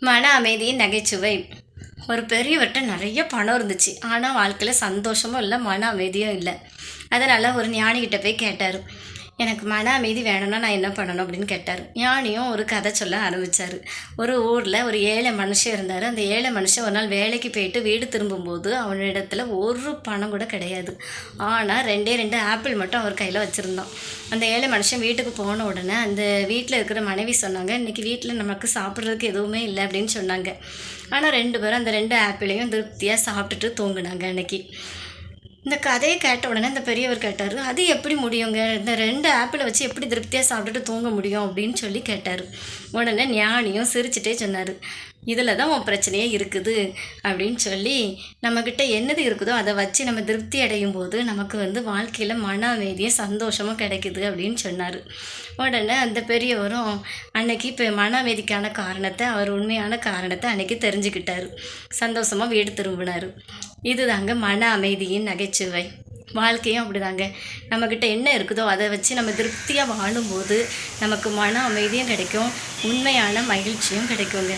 மன அமைதியின் நகைச்சுவை. ஒரு பெரியவர்கிட்ட நிறைய பணம் இருந்துச்சு. ஆனால் வாழ்க்கையில் சந்தோஷமும் இல்லை மன அமைதியும் இல்லை. அதனால் ஒரு ஞானிகிட்ட போய் கேட்டார். எனக்கு மன அமைதி வேணும்னா நான் என்ன பண்ணணும் அப்படின்னு கேட்டார். ஞானியும் ஒரு கதை சொல்ல ஆரம்பித்தார் ஒரு ஊரில் ஒரு ஏழை மனுஷன் இருந்தார். அந்த ஏழை மனுஷன் ஒரு நாள் வேலைக்கு போயிட்டு வீடு திரும்பும்போது அவனிடத்துல ஒரு பணம் கூட கிடையாது. ஆனால் ரெண்டே ரெண்டு ஆப்பிள் மட்டும் அவர் கையில் வச்சுருந்தான். அந்த ஏழை மனுஷன் வீட்டுக்கு போன உடனே அந்த வீட்டில் இருக்கிற மனைவி சொன்னாங்க இன்றைக்கி வீட்டில் நமக்கு சாப்பிட்றதுக்கு எதுவுமே இல்லை அப்படின்னு சொன்னாங்க. ஆனால் ரெண்டு பேரும் அந்த ரெண்டு ஆப்பிளையும் திருப்தியாக சாப்பிட்டுட்டு தூங்குனாங்க அன்னைக்கு. இந்த கதையை கேட்ட உடனே இந்த பெரியவர் கேட்டார் அது எப்படி முடியுங்க? இந்த ரெண்டு ஆப்பிளை வச்சு எப்படி திருப்தியாக சாப்பிட்டுட்டு தூங்க முடியும்? அப்படின்னு சொல்லி கேட்டார். உடனே ஞானியும் சிரிச்சிட்டே சொன்னார் இதில் தான் உன் பிரச்சனையே இருக்குது அப்படின்னு சொல்லி நம்மக்கிட்ட என்னது இருக்குதோ அதை வச்சு நம்ம திருப்தி அடையும் போது நமக்கு வந்து வாழ்க்கையில் மன அமைதியும் சந்தோஷமும் கிடைக்குது அப்படின்னு சொன்னார். உடனே அந்த பெரியவரும் அன்னைக்கு இப்போ மன அமைதிக்கான காரணத்தை அவர் உண்மையான காரணத்தை அன்னைக்கு தெரிஞ்சுக்கிட்டார். சந்தோஷமாக வீடு திரும்பினார். இதுதாங்க மன அமைதியின் நகைச்சுவை. வாழ்க்கையும் அப்படிதாங்க. நம்மக்கிட்ட என்ன இருக்குதோ அதை வச்சு நம்ம திருப்தியாக வாழும்போது நமக்கு மன அமைதியும் கிடைக்கும் உண்மையான மகிழ்ச்சியும் கிடைக்குங்க.